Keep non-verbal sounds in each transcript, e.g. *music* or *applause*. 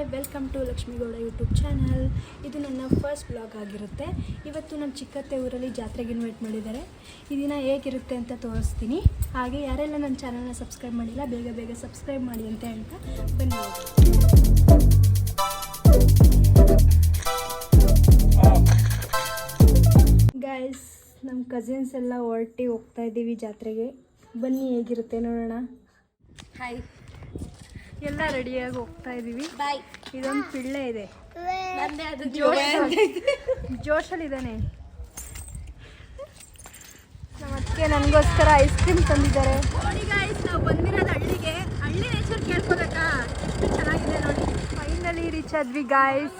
Hi welcome to Lakshmi Gowda YouTube channel ಇದು ನನ್ನ first blog ಆಗಿರುತ್ತೆ. ಇವತ್ತು ನಮ್ಮ ಚಿಕ್ಕತ್ತೆ ಊರಲ್ಲಿ ಜಾತ್ರೆಗೆ ಇನ್ವೈಟ್ ಮಾಡಿದ್ದಾರೆ. ಈ ದಿನ ಹೇಗಿರುತ್ತೆ ಅಂತ ತೋರಿಸ್ತೀನಿ. ಹಾಗೆ ಯಾರೆಲ್ಲ ನನ್ನ ಚಾನಲ್ನ ಸಬ್ಸ್ಕ್ರೈಬ್ ಮಾಡಿಲ್ಲ, ಬೇಗ ಬೇಗ ಸಬ್ಸ್ಕ್ರೈಬ್ ಮಾಡಿ ಅಂತ ಹೇಳ್ತಾ ಬನ್ನಿ ಗೈಸ್ ನಮ್ಮ ಕಸಿನ್ಸ್ ಎಲ್ಲ ಹೊರಟಿ ಹೋಗ್ತಾ ಇದ್ದೀವಿ ಜಾತ್ರೆಗೆ. ಬನ್ನಿ ಹೇಗಿರುತ್ತೆ ನೋಡೋಣ. ಹಾಯ್ ಎಲ್ಲ ರೆಡಿಯಾಗಿ ಹೋಗ್ತಾ ಇದೀವಿ. ಬಾಯ್ ಇದೊಂದು ಪಿಳ್ಳೆ ಇದೆ. ಜೋಶಲ್ ಅದು ನಮ್ಮಕ್ಕೆ ನಮ್ಮ ಅದಕ್ಕೆ ನನಗೋಸ್ಕರ ಐಸ್ ಕ್ರೀಮ್ ತಂದಿದ್ದಾರೆ. ನೋಡಿ ಗಾಯ್ಸ್ ನಾವು ಬಂದಿರೋದು ಹಳ್ಳಿಗೆ. ಹಳ್ಳಿ ನೇಚರ್ ಕೇಳ್ಕೊಬೇಕಾ? ಎಷ್ಟು ಚೆನ್ನಾಗಿದೆ ನೋಡಿ. ಫೈನಲಿ ರೀಚ್ ಆದ್ವಿ ಗಾಯ್ಸ್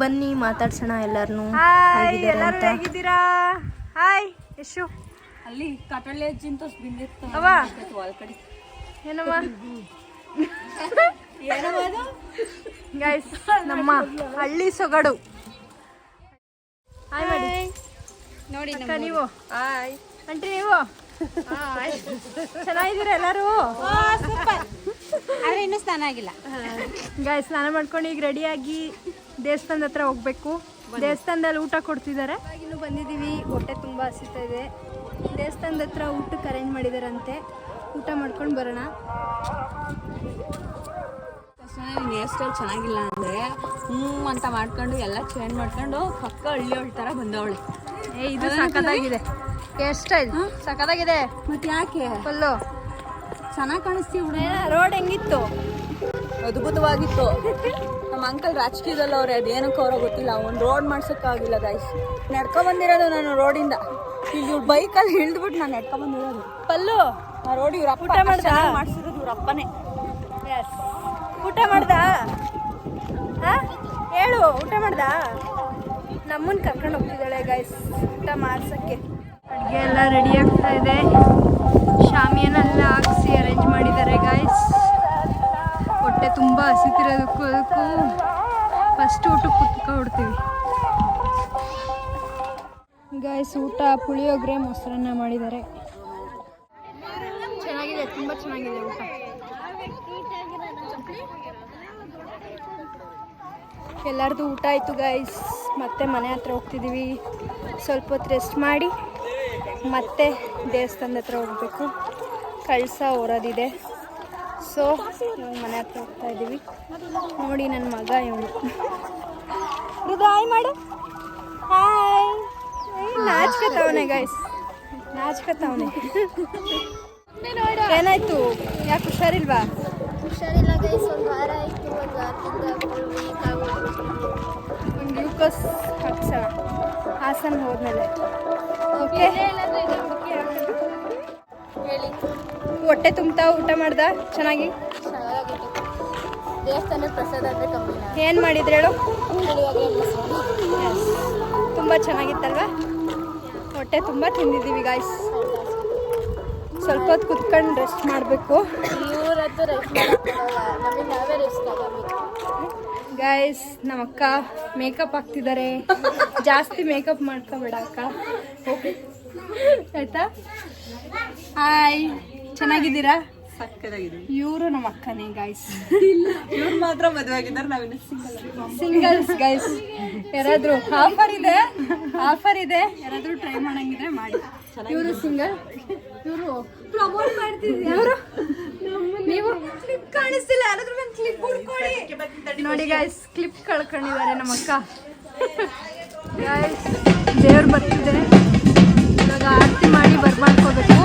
ಬನ್ನಿ ಮಾತಾಡ್ಸೋಣ ಎಲ್ಲಾರನು. ಹಾಯ್ ಎಲ್ಲರೂ ಹೇಗಿದ್ದೀರಾ? ಹಾಯ್ ಯಶು. ಅಲ್ಲಿ ಕಟಳೆ ಜಿಂತೋಸ್ ಬಿಂದಿತ್ತು ಅವ್ವ. ಏನಮ್ಮ *laughs* ಗಾಯ್ಸ್ ನಮ್ಮ ಹಳ್ಳಿ ಸೊಗಡು. ಹಾಯ್ ಮಾಡಿ ನೋಡಿ ಅಕ್ಕ ನೀವು? ಹಾಯ್ ಅಂಟ್ರಿ ನೀವು? ಚೆನ್ನಾಗಿದ್ದೀರ ಎಲ್ಲರೂ? ಆದ್ರೆ ಇನ್ನೂ ಸ್ನಾನ ಆಗಿಲ್ಲ. ಗಾಯ ಸ್ನಾನ ಮಾಡ್ಕೊಂಡು ಈಗ ರೆಡಿಯಾಗಿ ದೇವಸ್ಥಾನದ ಹತ್ರ ಹೋಗ್ಬೇಕು. ದೇವಸ್ಥಾನದಲ್ಲಿ ಊಟ ಕೊಡ್ತಿದ್ದಾರೆ. ಇನ್ನು ಬಂದಿದ್ದೀವಿ. ಹೊಟ್ಟೆ ತುಂಬ ಹಸಿತಾ ಇದೆ. ದೇವಸ್ಥಾನದ ಹತ್ರ ಊಟಕ್ಕೆ ಅರೇಂಜ್ ಮಾಡಿದಾರಂತೆ. ಊಟ ಮಾಡ್ಕೊಂಡು ಬರೋಣ. ನಿನ್ನ ಹೇರ್ ಸ್ಟೈಲ್ ಚೆನ್ನಾಗಿಲ್ಲ ಅಂದ್ರೆ ಹ್ಞೂ ಅಂತ ಮಾಡ್ಕೊಂಡು ಎಲ್ಲ ಚೇಂಜ್ ಮಾಡ್ಕೊಂಡು ಪಕ್ಕ ಹಳ್ಳಿ ಥರ ಬಂದವಳೆ. ಏ ಇದು ಸಖತ್ತಾಗಿದೆ. ಹೇರ್ ಸ್ಟೈಲ್ ಸಖತ್ತಾಗಿದೆ. ಮತ್ತೆ ಯಾಕೆ? ಫುಲ್ಲು ಚೆನ್ನಾಗಿ ಕಾಣಿಸ್ತೀವಿ ರೋಡ್ ಹೆಂಗಿತ್ತು? ಅದ್ಭುತವಾಗಿತ್ತು. ನಮ್ಮ ಅಂಕಲ್ ರಾಜಕೀಯದಲ್ಲಿ ಅವ್ರೆ ಅದೇನಕ್ಕೆ ಅವರೋ ಗೊತ್ತಿಲ್ಲ. ಒಂದು ರೋಡ್ ಮಾಡ್ಸೋಕ್ಕಾಗಿಲ್ಲ ಗಾಯ್ಸ್ ನಡ್ಕೊ ಬಂದಿರೋದು ನಾನು ರೋಡಿಂದ ಇಲ್ಲಿ ಬೈಕಲ್ಲಿ ಇಳಿದ್ಬಿಟ್ಟು ನಾನು ನಡ್ಕೊಬಂದಿರೋದು ಪಲ್ಲು. ರೋಡ್ ಇವ್ರ ಊಟ ಮಾಡ್ದ? ಮಾಡಿಸಿರೋದು ಇವ್ರ ಅಪ್ಪನೇ. ಎಸ್ ಊಟ ಮಾಡ್ದ? ಹೇಳು ಊಟ ಮಾಡ್ದ? ನಮ್ಮನ್ನ ಕರ್ಕೊಂಡು ಹೋಗ್ತಿದ್ದಾಳೆ ಗೈಸ್ ಊಟ ಮಾಡ್ಸಕ್ಕೆ. ಅಡುಗೆ ಎಲ್ಲ ರೆಡಿ ಆಗ್ತಾ ಇದೆ. ಶಾಮಿಯನ್ನೆಲ್ಲ ಹಾಕ್ಸಿ ಅರೇಂಜ್ ಮಾಡಿದ್ದಾರೆ ಗಾಯ್ಸ್ ಹೊಟ್ಟೆ ತುಂಬ ಹಸಿತಿರೋದಕ್ಕೂ ಅದಕ್ಕೂ ಫಸ್ಟ್ ಊಟಕ್ಕೆ ಕುತ್ಕೊಬಿಡ್ತೀವಿ. ಗಾಯ್ಸ್ ಊಟ ಪುಳಿಯೋಗರೆ ಮೊಸರನ್ನ ಮಾಡಿದ್ದಾರೆ. ತುಂಬ ಚೆನ್ನಾಗಿದೆ ಊಟ. ಎಲ್ಲರದು ಊಟ ಆಯಿತು ಗೈಸ್ ಮತ್ತೆ ಮನೆ ಹತ್ರ ಹೋಗ್ತಿದ್ದೀವಿ ಸ್ವಲ್ಪ ಹೊತ್ತು ರೆಸ್ಟ್ ಮಾಡಿ, ಮತ್ತೆ ದೇವಸ್ಥಾನದ ಹತ್ರ ಹೋಗಬೇಕು. ಕಳಸ ಹೊರೋದಿದೆ ಸೊ ಇವಾಗ ಮನೆ ಹತ್ರ ಹೋಗ್ತಾ ಇದ್ದೀವಿ ನೋಡಿ ನನ್ನ ಮಗ ಇವನು. ಹೃದಯ ಹಾಯ್ ಮಾಡು ಹಾಯ್ ನಾಚ್ಕತ್ತವನೆ ಗೈಸ್ ನಾಚ್ಕತ್ತವನೆ ಏನಾಯ್ತು? ಯಾಕೆ ಹುಷಾರಿಲ್ವಾ? ಹುಷಾರಿಲ್ಲ ಗೈಸ್ ಒಂದು ವಾರ ಆಯಿತು ಒಂದು ವಾರದಿಂದ ಗ್ಲೂಕೋಸ್ ಹಾಕ್ಸೋಣ. ಹಾಸನ ಹೋದ್ಮೇಲೆ. ಓಕೆ ಹೇಳಿ. ಹೊಟ್ಟೆ ತುಂಬ್ತಾ ಊಟ ಮಾಡ್ದ? ಚೆನ್ನಾಗಿ? ದೇವಸ್ಥಾನಕ್ಕೆ ಪ್ರಸಾದ ಅಂದರೆ ಕಮ್ಮಿನ ಏನು ಮಾಡಿದ್ರು ಹೇಳು? ತುಂಬ ಚೆನ್ನಾಗಿತ್ತಲ್ವಾ? ಹೊಟ್ಟೆ ತುಂಬ ತಿಂದಿದ್ದೀವಿ ಗಾಯ್ಸ್ ಸ್ವಲ್ಪ ಹೊತ್ತು ಕುತ್ಕೊಂಡು ರೆಸ್ಟ್ ಮಾಡಬೇಕು. ಗೈಸ್ ನಮ್ಮ ಅಕ್ಕ ಮೇಕಪ್ ಹಾಕ್ತಿದ್ದಾರೆ. ಜಾಸ್ತಿ ಮೇಕಪ್ ಮಾಡ್ಕೋಬೇಡ ಅಕ್ಕ. ಆಯ್ತಾ? ಹಾಯ್ ಚೆನ್ನಾಗಿದ್ದೀರಾ? ಇವರು ನಮ್ಮ ಅಕ್ಕನೇ ಗಾಯ್ಸ್ ಇವ್ರು ಮಾತ್ರ ಮದುವೆ ಆಗಿದ್ದಾರೆ ನಾವಿನ್ನು ಸಿಂಗಲ್ಸ್ ಗೈಸ್ ಯಾರಾದ್ರೂ ಆಫರ್ ಇದೆ? ಆಫರ್ ಇದೆ? ಯಾರಾದ್ರೂ ಟ್ರೈ ಮಾಡಂಗಿದ್ರೆ ಮಾಡಿ. ಇವರು ಸಿಂಗಲ್ ಇವರು ಪ್ರಮೋಟ್ ಮಾಡ್ತಿದ್ರು ನೀವು? ಕ್ಲಿಪ್ ಕಾಣಿಸ್ತಿಲ್ಲ ಯಾರಾದ್ರೂ ಒಂದು ಕ್ಲಿಪ್ ಹುಡ್ಕೊಳ್ಳಿ ನೋಡಿ ಗಾಯ್ಸ್ ಕ್ಲಿಪ್ ಕಳ್ಕೊಂಡಿದ್ದಾರೆ ನಮ್ಮ ಅಕ್ಕ. ಗಾಯ್ಸ್ ದೇವ್ರು ಬರ್ತಿದೆ. ಇವಾಗ ಆರತಿ ಮಾಡಿ ಬರ್ಮಾಡ್ಕೋಬೇಕು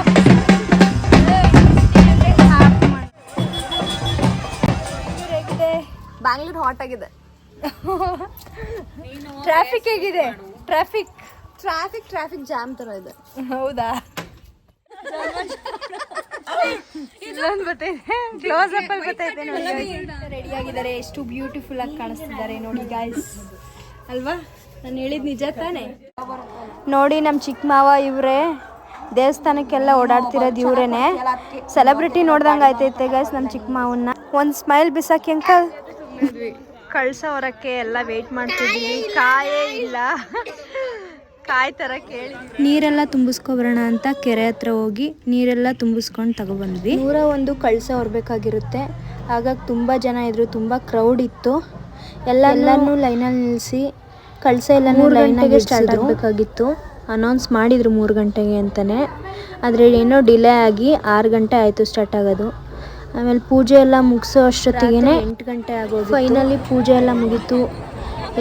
ಆರತಿ ಮಾಡಿ ಹೇಗಿದೆ ಬ್ಯಾಂಗ್ಳೂರ್ ಹಾಟ್ ಆಗಿದೆ. ಟ್ರಾಫಿಕ್ ಹೇಗಿದೆ? ಟ್ರಾಫಿಕ್ ಟ್ರಾಫಿಕ್ ಟ್ರಾಫಿಕ್ ಜಾಮ್ ತರ ಇದೆ. ಹೌದಾ? ಇಲ್ಲೊಂದು ಬರ್ತೈತೆ ಕ್ಲೋಸ್ ಅಪ್ ಅಲ್ಲಿ ಬರ್ತೈತೆ ನೋಡಿ ರೆಡಿ ಆಗಿದ್ದಾರೆ. ಎಷ್ಟು ಬ್ಯೂಟಿಫುಲ್ ಆಗಿ ಕಾಣಿಸ್ತಿದ್ದಾರೆ ನೋಡಿ ಗಾಯ್ಸ್ ಅಲ್ವಾ? ನಾನು ಹೇಳಿದ್ ನಿಜ ತಾನೆ? ನೋಡಿ ನಮ್ಮ ಚಿಕ್ಕ ಮಾವ ಇವರೇ. ದೇವಸ್ಥಾನಕ್ಕೆಲ್ಲ ಓಡಾಡ್ತಿರೋದು ಇವರೇನೆ. ಸೆಲೆಬ್ರಿಟಿ ನೋಡ್ದಂಗೆ ಆಯ್ತೈತೆ ಗೈಸ್ ನಮ್ಮ ಚಿಕ್ಕ ಮಾವನ್ನ. ಒಂದು ಸ್ಮೈಲ್ ಬಿಸಾಕಿ ಅಂಕಲ್. ಕಳ್ಸ ಹೊರಕ್ಕೆ ಎಲ್ಲ ವೇಟ್ ಮಾಡ್ತಿದ್ವಿ ಕಾಯೇ ಇಲ್ಲ. ಕಾಯ್ ತರ ಕೇಳಿ. ನೀರೆಲ್ಲ ತುಂಬಿಸ್ಕೊಬರೋಣ ಅಂತ ಕೆರೆ ಹತ್ರ ಹೋಗಿ ನೀರೆಲ್ಲ ತುಂಬಿಸ್ಕೊಂಡು ತಗೊಬಂದ್ವಿ. ನೂರ ಒಂದು ಕಳಸ ಹೊರಬೇಕಾಗಿರುತ್ತೆ. ಹಾಗಾಗಿ ತುಂಬ ಜನ ಇದ್ರು ತುಂಬ ಕ್ರೌಡ್ ಇತ್ತು. ಎಲ್ಲ ಎಲ್ಲನೂ ಲೈನಲ್ಲಿ ನಿಲ್ಲಿಸಿ ಕಳಸ ಎಲ್ಲನೂ ಲೈನಾಗೆ ಸ್ಟಾರ್ಟ್ ಆಗಬೇಕಾಗಿತ್ತು. ಅನೌನ್ಸ್ ಮಾಡಿದ್ರು ಮೂರು ಗಂಟೆಗೆ ಅಂತಲೇ ಆದರೆ ಏನೋ ಡಿಲೇ ಆಗಿ ಆರು ಗಂಟೆ ಆಯಿತು ಸ್ಟಾರ್ಟ್ ಆಗೋದು. ಆಮೇಲೆ ಪೂಜೆ ಎಲ್ಲ ಮುಗಿಸೋ ಅಷ್ಟೊತ್ತಿಗೆ ಎಂಟು ಗಂಟೆ ಆಗೋದು ಫೈನಲಿ ಪೂಜೆ ಎಲ್ಲ ಮುಗೀತು.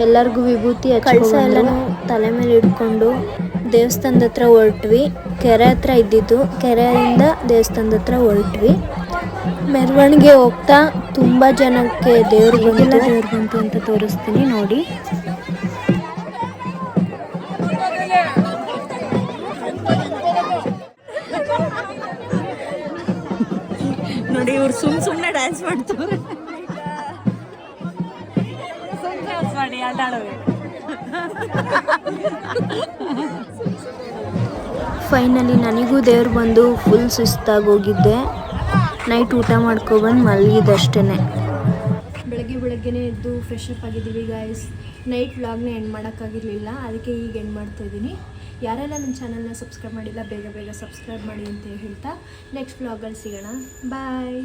ಎಲ್ಲರಿಗೂ ವಿಭೂತಿ ಕಳಸ ಎಲ್ಲನೂ ತಲೆ ಮೇಲೆ ಇಟ್ಕೊಂಡು ದೇವಸ್ಥಾನದ ಹತ್ರ ಹೊರಟ್ವಿ. ಕೆರೆ ಹತ್ರ ಇದ್ದಿದ್ದು ಕೆರೆಯಿಂದ ದೇವಸ್ಥಾನದ ಹತ್ರ ಹೊರಟ್ವಿ. ಮೆರವಣಿಗೆ ಹೋಗ್ತಾ ತುಂಬ ಜನಕ್ಕೆ ದೇವ್ರ ಬಂದಿಲ್ಲ ದೇವ್ರು ಬಂತು ಅಂತ ತೋರಿಸ್ತೀನಿ ನೋಡಿ. ನೋಡಿ ಇವ್ರು ಸುಮ್ ಸುಮ್ನೆ ಡ್ಯಾನ್ಸ್ ಮಾಡ್ತಾರೆ. ಫೈನಲಿ ನನಗೂ ದೇವ್ರು ಬಂದು ಫುಲ್ ಸುಸ್ತಾಗಿ ಹೋಗಿದ್ದೆ. ನೈಟ್ ಊಟ ಮಾಡ್ಕೊಬಂದು ಮಲಗಿದಷ್ಟೇ ಬೆಳಗ್ಗೆ ಬೆಳಗ್ಗೆನೇ ಎದ್ದು ಫ್ರೆಶ್ ಅಪ್ ಆಗಿದ್ದೀವಿ ಗಾಯ್ಸ್ ನೈಟ್ ವ್ಲಾಗ್ನ ಎಂಡ್ ಮಾಡೋಕ್ಕಾಗಿರಲಿಲ್ಲ. ಅದಕ್ಕೆ ಈಗ ಎಂಡ್ ಮಾಡ್ತಾ ಇದ್ದೀನಿ. ಯಾರೆಲ್ಲ ನನ್ನ ಚಾನಲ್ನ ಸಬ್ಸ್ಕ್ರೈಬ್ ಮಾಡಿಲ್ಲ ಬೇಗ ಬೇಗ ಸಬ್ಸ್ಕ್ರೈಬ್ ಮಾಡಿ ಅಂತ ಹೇಳ್ತಾ ನೆಕ್ಸ್ಟ್ ವ್ಲಾಗಲ್ಲಿ ಸಿಗೋಣ. ಬಾಯ್